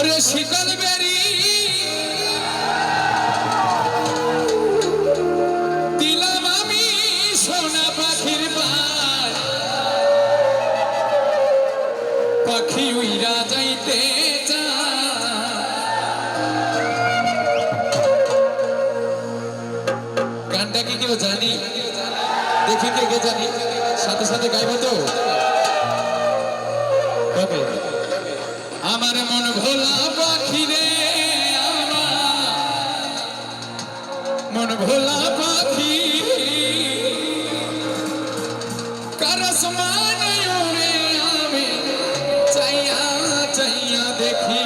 ওরে শীতল বেরি। দিলাম আমি সোনা পাখির পায় পাখি উইরা যাইতে। গানটা কি কেউ জানি? দেখি কে কে জানি? সাথে সাথে গাইবো তো? আমার মন ভোলা পাখি রে মন ভোলা পাখি। করস মানে আমি চাইয়া চাইয়া দেখি।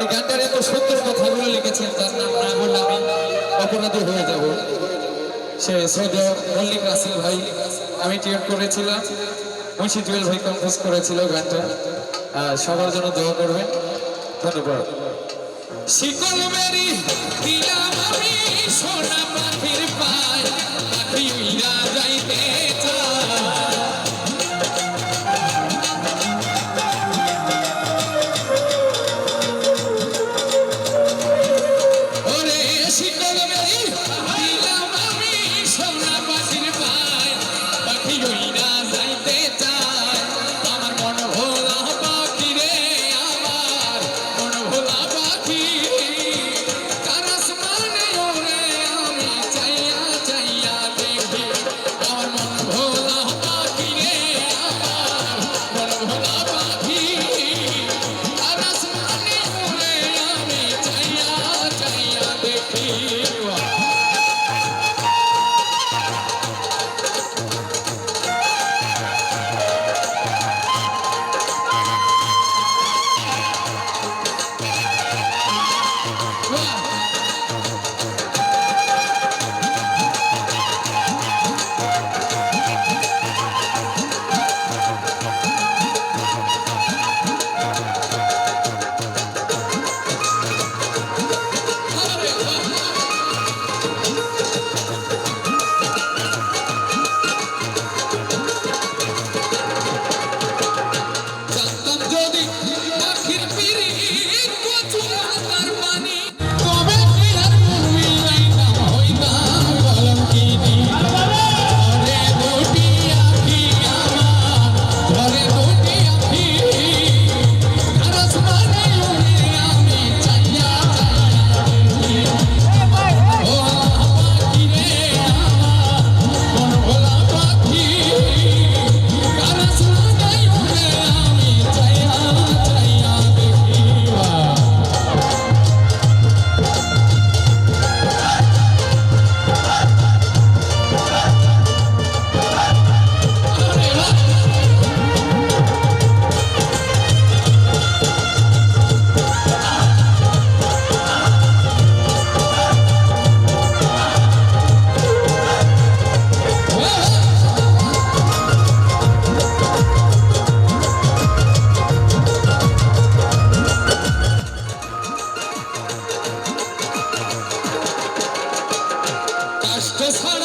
এই গানটার এত সুন্দর কথাগুলো লিখেছেন, তার নাম না আমি। অপরাধী হয়ে যাব। সে সৌদি মল্লিক রাসেল ভাই, আমি টিউন করেছিলাম। মুন্সি জুয়েল ভাই কম্পোজ করেছিল গানটা। সবার জন্য দোয়া করবেন। ধন্যবাদ। শিকল মেরি দিলাম সোনা সারা